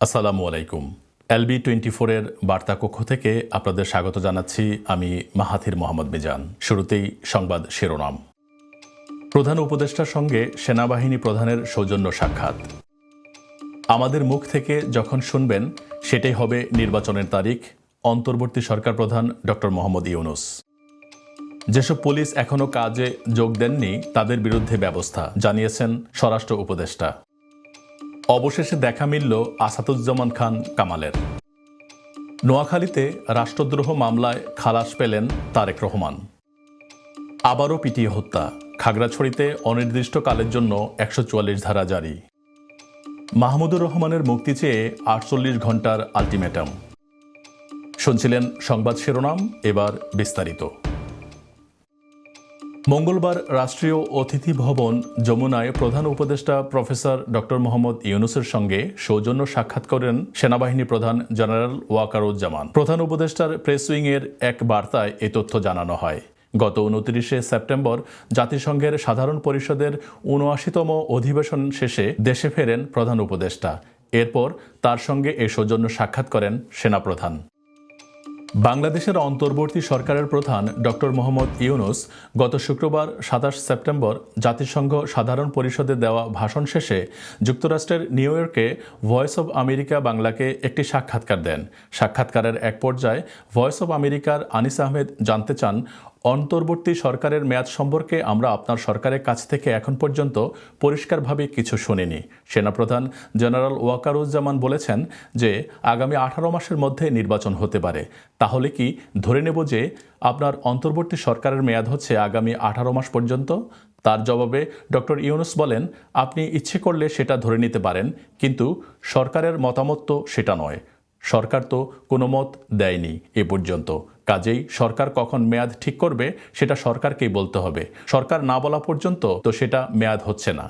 আসসালামু আলাইকুম। LB twenty ফোরের বার্তা কক্ষ থেকে আপনাদের স্বাগত জানাচ্ছি আমি মাহাথির মোহাম্মদ মিজান। শুরুতেই সংবাদ শিরোনাম। প্রধান উপদেষ্টার সঙ্গে সেনাবাহিনী প্রধানের সৌজন্য সাক্ষাৎ। আমাদের মুখ থেকে যখন শুনবেন, সেটাই হবে নির্বাচনের তারিখ, অন্তর্বর্তী সরকার প্রধান ডক্টর মোহাম্মদ ইউনুস। যেসব পুলিশ এখনও কাজে যোগ দেননি, তাদের বিরুদ্ধে ব্যবস্থা, জানিয়েছেন স্বরাষ্ট্র উপদেষ্টা। অবশেষে দেখা মিলল আসাদুজ্জামান খান কামালের। নোয়াখালীতে রাষ্ট্রদ্রোহ মামলায় খালাস পেলেন তারেক রহমান। আবারও পিটিয়ে হত্যা। খাগড়াছড়িতে অনির্দিষ্টকালের জন্য একশো চুয়াল্লিশ ধারা জারি। মাহমুদুর রহমানের মুক্তি চেয়ে আটচল্লিশ ঘণ্টার আলটিমেটাম। শুনছিলেন সংবাদ শিরোনাম, এবার বিস্তারিত। মঙ্গলবার রাষ্ট্রীয় অতিথি ভবন যমুনায় প্রধান উপদেষ্টা প্রফেসর ডক্টর মোহাম্মদ ইউনুসের সঙ্গে সৌজন্য সাক্ষাৎ করেন সেনাবাহিনী প্রধান জেনারেল ওয়াকারুজ্জামান। প্রধান উপদেষ্টার প্রেস উইংয়ের এক বার্তায় এ তথ্য জানানো হয়। গত উনত্রিশে সেপ্টেম্বর জাতিসংঘের সাধারণ পরিষদের উনআশিতম অধিবেশন শেষে দেশে ফেরেন প্রধান উপদেষ্টা। এরপর তার সঙ্গে এ সৌজন্য সাক্ষাৎ করেন সেনাপ্রধান। বাংলাদেশের অন্তর্বর্তী সরকারের প্রধান ডক্টর মোহাম্মদ ইউনুস গত শুক্রবার সাতাশ সেপ্টেম্বর জাতিসংঘ সাধারণ পরিষদে দেওয়া ভাষণ শেষে যুক্তরাষ্ট্রের নিউ ইয়র্কে ভয়েস অব আমেরিকা বাংলাকে একটি সাক্ষাৎকার দেন। সাক্ষাৎকারের এক পর্যায়ে ভয়েস অব আমেরিকার আনিস আহমেদ জানতে চান অন্তর্বর্তী সরকারের মেয়াদ সম্পর্কে আমরা আপনার সরকারের কাছ থেকে এখন পর্যন্ত পরিষ্কারভাবে কিছু শুনিনি। সেনাপ্রধান জেনারেল ওয়াকারুজ্জামান বলেছেন যে, আগামী আঠারো মাসের মধ্যে নির্বাচন হতে পারে। তাহলে কি ধরে নেব যে, আপনার অন্তর্বর্তী সরকারের মেয়াদ হচ্ছে আগামী আঠারো মাস পর্যন্ত? তার জবাবে ডক্টর ইউনুস বলেন, আপনি ইচ্ছে করলে সেটা ধরে নিতে পারেন, কিন্তু সরকারের মতামত তো সেটা নয়। সরকার তো কোনো মত দেয়নি এ পর্যন্ত। কাজেই সরকার কখন মেয়াদ ঠিক করবে, সেটা সরকারকেই বলতে হবে। সরকার না বলা পর্যন্ত তো সেটা মেয়াদ হচ্ছে না।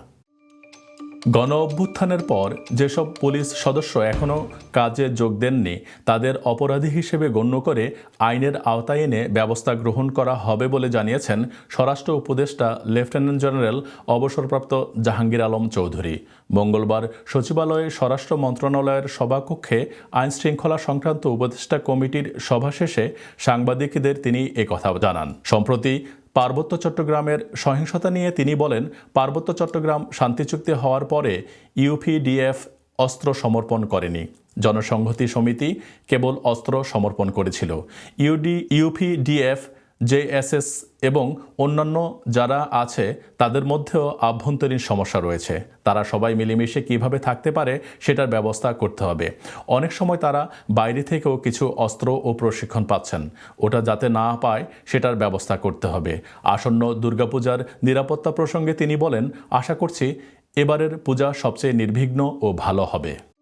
গণ অভ্যুত্থানের পর যেসব পুলিশ সদস্য এখনও কাজে যোগ দেননি, তাদের অপরাধী হিসেবে গণ্য করে আইনের আওতায় এনে ব্যবস্থা গ্রহণ করা হবে বলে জানিয়েছেন স্বরাষ্ট্র উপদেষ্টা লেফটেন্যান্ট জেনারেল অবসরপ্রাপ্ত জাহাঙ্গীর আলম চৌধুরী। মঙ্গলবার সচিবালয়ে স্বরাষ্ট্র মন্ত্রণালয়ের সভাকক্ষে আইন শৃঙ্খলা সংক্রান্ত উপদেষ্টা কমিটির সভা শেষে সাংবাদিকদের তিনি একথা জানান। সম্প্রতি পার্বত্য চট্টগ্রামের সহিংসতা নিয়ে তিনি বলেন, পার্বত্য চট্টগ্রাম শান্তি চুক্তি হওয়ার পরে ইউপিডিএফ অস্ত্র সমর্পণ করেনি। জনসংহতি সমিতি কেবল অস্ত্র সমর্পণ করেছিল। ইউডি, ইউপিডিএফ জেএসএস এবং অন্যান্য যারা আছে, তাদের মধ্যেও আভ্যন্তরীণ সমস্যা রয়েছে। তারা সবাই মিলেমিশে কীভাবে থাকতে পারে সেটার ব্যবস্থা করতে হবে। অনেক সময় তারা বাইরে থেকেও কিছু অস্ত্র ও প্রশিক্ষণ পাচ্ছেন। ওটা যাতে না পায় সেটার ব্যবস্থা করতে হবে। আসন্ন দুর্গাপূজার নিরাপত্তা প্রসঙ্গে তিনি বলেন, আশা করছি এবারের পূজা সবচেয়ে নির্বিঘ্ন ও ভালো হবে।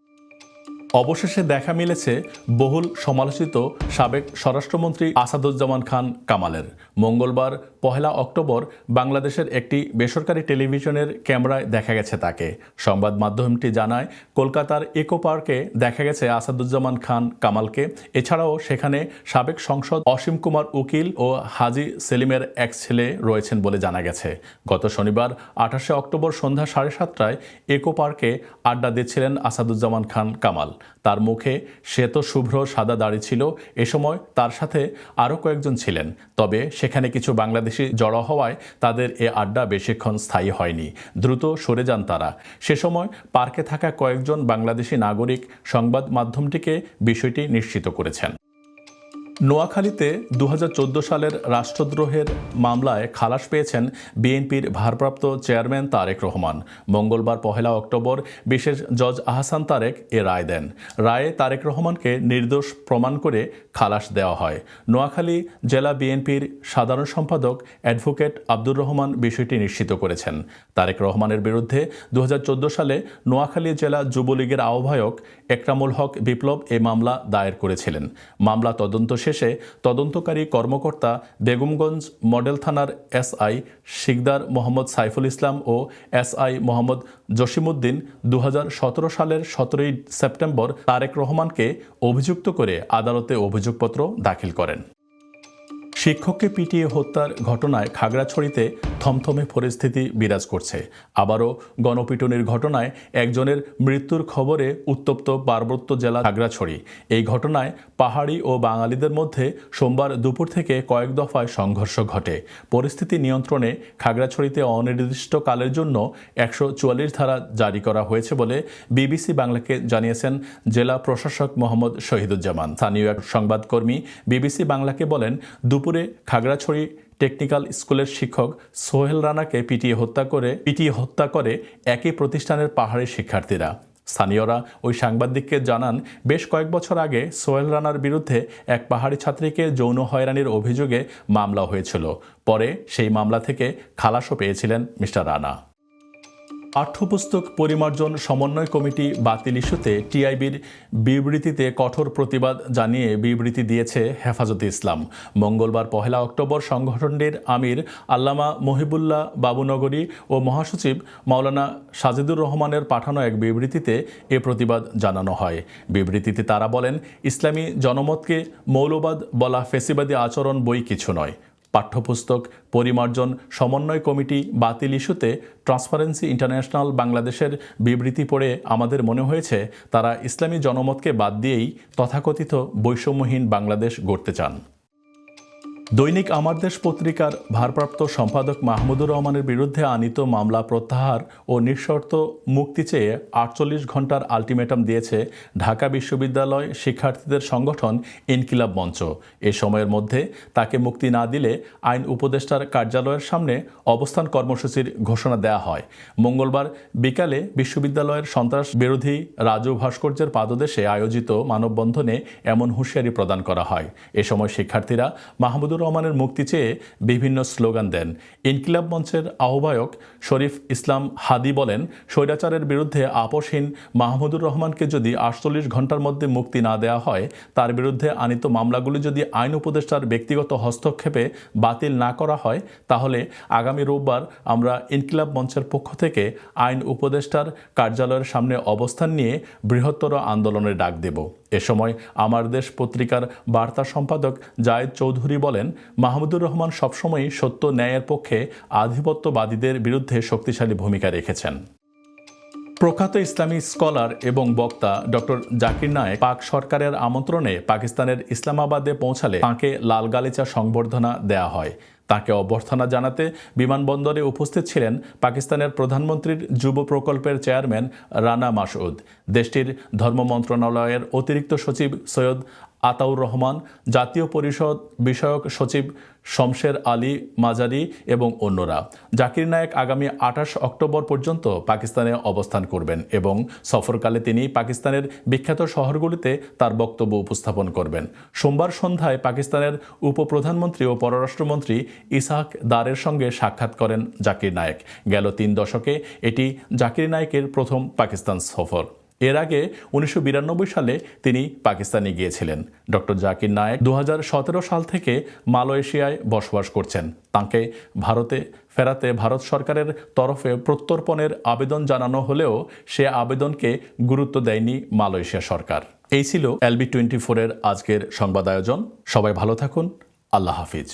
অবশেষে দেখা মিলেছে বহুল সমালোচিত সাবেক স্বরাষ্ট্রমন্ত্রী আসাদুজ্জামান খান কামালের। মঙ্গলবার পহেলা অক্টোবর বাংলাদেশের একটি বেসরকারি টেলিভিশনের ক্যামেরায় দেখা গেছে তাকে। সংবাদ মাধ্যমটি জানায়, কলকাতার ইকো পার্কে দেখা গেছে আসাদুজ্জামান খান কামালকে। এছাড়াও সেখানে সাবেক সংসদ অসীম কুমার উকিল ও হাজি সেলিমের এক ছেলে রয়েছেন বলে জানা গেছে। গত শনিবার আঠাশে অক্টোবর সন্ধ্যা সাড়ে সাতটায় ইকো পার্কে আড্ডা দিচ্ছিলেন আসাদুজ্জামান খান কামাল। তার মুখে শ্বেত শুভ্র সাদা দাড়ি ছিল। এ সময় তার সাথে আরও কয়েকজন ছিলেন। তবে সেখানে কিছু বাংলাদেশি জড়ো হওয়ায় তাদের এ আড্ডা বেশিক্ষণ স্থায়ী হয়নি। দ্রুত সরে যান তারা। সে সময় পার্কে থাকা কয়েকজন বাংলাদেশি নাগরিক সংবাদ মাধ্যমটিকে বিষয়টি নিশ্চিত করেছেন। নোয়াখালীতে দু হাজার চোদ্দ সালের রাষ্ট্রদ্রোহের মামলায় খালাস পেয়েছেন বিএনপির ভারপ্রাপ্ত চেয়ারম্যান তারেক রহমান। মঙ্গলবার পহেলা অক্টোবর বিশেষ জজ আহসান তারেক এ রায় দেন। রায়ে তারেক রহমানকে নির্দোষ প্রমাণ করে খালাস দেওয়া হয়। নোয়াখালী জেলা বিএনপির সাধারণ সম্পাদক অ্যাডভোকেট আব্দুর রহমান বিষয়টি নিশ্চিত করেছেন। তারেক রহমানের বিরুদ্ধে দু হাজার চোদ্দ সালে নোয়াখালী জেলা যুবলীগের আহ্বায়ক একরামুল হক বিপ্লব এ মামলা দায়ের করেছিলেন। মামলা তদন্ত শেষে তদন্তকারী কর্মকর্তা বেগমগঞ্জ মডেল থানার এসআই শিকদার মোহাম্মদ সাইফুল ইসলাম ও এসআই মোহাম্মদ জসিমুদ্দিন দু হাজার সতেরো সালের সতেরোই সেপ্টেম্বর তারেক রহমানকে অভিযুক্ত করে আদালতে অভিযোগপত্র দাখিল করেন। শিক্ষককে পিটিয়ে হত্যার ঘটনায় খাগড়াছড়িতে থমথমে পরিস্থিতি বিরাজ করছে। আবারও গণপিটুনির ঘটনায় একজনের মৃত্যুর খবরে উত্তপ্ত পার্বত্য জেলা খাগড়াছড়ি। এই ঘটনায় পাহাড়ি ও বাঙালিদের মধ্যে সোমবার দুপুর থেকে কয়েক দফায় সংঘর্ষ ঘটে। পরিস্থিতি নিয়ন্ত্রণে খাগড়াছড়িতে অনির্দিষ্টকালের জন্য একশো চুয়াল্লিশ ধারা জারি করা হয়েছে বলে বিবিসি বাংলাকে জানিয়েছেন জেলা প্রশাসক মোহাম্মদ শহীদুজ্জামান। স্থানীয় এক সংবাদকর্মী বিবিসি বাংলাকে বলেন, দুপুরে খাগড়াছড়ি টেকনিক্যাল স্কুলের শিক্ষক সোহেল রানাকে পিটিয়ে হত্যা করে, পিটিয়ে হত্যা করে একই প্রতিষ্ঠানের পাহাড়ি শিক্ষার্থীরা। স্থানীয়রা ওই সাংবাদিককে জানান, বেশ কয়েক বছর আগে সোহেল রানার বিরুদ্ধে এক পাহাড়ি ছাত্রীকে যৌন হয়রানির অভিযোগে মামলা হয়েছিল। পরে সেই মামলা থেকে খালাসও পেয়েছিলেন মিস্টার রানা। পাঠ্যপুস্তক পরিমার্জন সমন্বয় কমিটি বাতিল ইস্যুতে টিআইবির বিবৃতিতে কঠোর প্রতিবাদ জানিয়ে বিবৃতি দিয়েছে হেফাজতে ইসলাম। মঙ্গলবার পহেলা অক্টোবর সংগঠনটির আমির আল্লামা মহিবুল্লাহ বাবুনগরী ও মহাসচিব মাওলানা সাজিদুর রহমানের পাঠানো এক বিবৃতিতে এ প্রতিবাদ জানানো হয়। বিবৃতিতে তারা বলেন, ইসলামী জনমতকে মৌলবাদ বলা ফেসিবাদী আচরণ বই কিছু নয়। পাঠ্যপুস্তক পরিমার্জন সমন্বয় কমিটি বাতিল ইস্যুতে ট্রান্সপারেন্সি ইন্টারন্যাশনাল বাংলাদেশের বিবৃতি পড়ে আমাদের মনে হয়েছে, তারা ইসলামী জনমতকে বাদ দিয়েই তথাকথিত বৈষম্যহীন বাংলাদেশ গড়তে চান। দৈনিক আমার দেশ পত্রিকার ভারপ্রাপ্ত সম্পাদক মাহমুদুর রহমানের বিরুদ্ধে আনিত মামলা প্রত্যাহার ও নিঃশর্ত মুক্তি চেয়ে আটচল্লিশ ঘণ্টার আলটিমেটাম দিয়েছে ঢাকা বিশ্ববিদ্যালয় শিক্ষার্থীদের সংগঠন ইনকিলাব মঞ্চ। এ সময়ের মধ্যে তাকে মুক্তি না দিলে আইন উপদেষ্টার কার্যালয়ের সামনে অবস্থান কর্মসূচির ঘোষণা দেয়া হয়। মঙ্গলবার বিকালে বিশ্ববিদ্যালয়ের সন্ত্রাস বিরোধী রাজু ভাস্কর্যের পাদদেশে আয়োজিত মানববন্ধনে এমন হুঁশিয়ারি প্রদান করা হয়। এ সময় শিক্ষার্থীরা মাহমুদুর রহমানের মুক্তি চেয়ে বিভিন্ন স্লোগান দেন। ইনকিলাব মঞ্চের আহ্বায়ক শরীফ ইসলাম হাদি বলেন, স্বৈরাচারের বিরুদ্ধে আপোষহীন মাহমুদুর রহমানকে যদি আটচল্লিশ ঘণ্টার মধ্যে মুক্তি না দেওয়া হয়, তার বিরুদ্ধে আনিত মামলাগুলি যদি আইন উপদেষ্টার ব্যক্তিগত হস্তক্ষেপে বাতিল না করা হয়, তাহলে আগামী রোববার আমরা ইনকিলাব মঞ্চের পক্ষ থেকে আইন উপদেষ্টার কার্যালয়ের সামনে অবস্থান নিয়ে বৃহত্তর আন্দোলনের ডাক দেব। এ সময় আমার দেশ পত্রিকার বার্তা সম্পাদক জায়েদ চৌধুরী বলেন মাহমুদুর রহমান সবসময়ই সত্য ন্যায়ের পক্ষে আধিপত্যবাদীদের বিরুদ্ধে শক্তিশালী ভূমিকা রেখেছেন। প্রখ্যাত ইসলামী স্কলার এবং বক্তা ডক্টর জাকির নায়েক পাক সরকারের আমন্ত্রণে পাকিস্তানের ইসলামাবাদে পৌঁছালে তাঁকে লাল গালিচা সংবর্ধনা দেয়া হয়। তাকে অভ্যর্থনা জানাতে বিমানবন্দরে উপস্থিত ছিলেন পাকিস্তানের প্রধানমন্ত্রীর যুব প্রকল্পের চেয়ারম্যান রানা মাসউদ। দেশটির ধর্ম মন্ত্রণালয়ের অতিরিক্ত সচিব সৈয়দ আতাউর রহমান, জাতীয় পরিষদ বিষয়ক সচিব শমশের আলী মাজারি এবং অন্যরা। জাকির নায়েক আগামী আঠাশ অক্টোবর পর্যন্ত পাকিস্তানে অবস্থান করবেন এবং সফরকালে তিনি পাকিস্তানের বিখ্যাত শহরগুলিতে তার বক্তব্য উপস্থাপন করবেন। সোমবার সন্ধ্যায় পাকিস্তানের উপপ্রধানমন্ত্রী ও পররাষ্ট্রমন্ত্রী ইসাহাক দারের সঙ্গে সাক্ষাৎ করেন জাকির নায়েক। গেল তিন দশকে এটি জাকির নায়েকের প্রথম পাকিস্তান সফর। এর আগে উনিশশো বিরানব্বই সালে তিনি পাকিস্তানে গিয়েছিলেন। ডক্টর জাকির নায়েক দু হাজার সতেরো সাল থেকে মালয়েশিয়ায় বসবাস করছেন। তাকে ভারতে ফেরাতে ভারত সরকারের তরফে প্রত্যর্পণের আবেদন জানানো হলেও সে আবেদনকে গুরুত্ব দেয়নি মালয়েশিয়া সরকার। এই ছিল এলবি টোয়েন্টি ফোরের আজকের সংবাদ আয়োজন। সবাই ভালো থাকুন। আল্লাহ হাফিজ।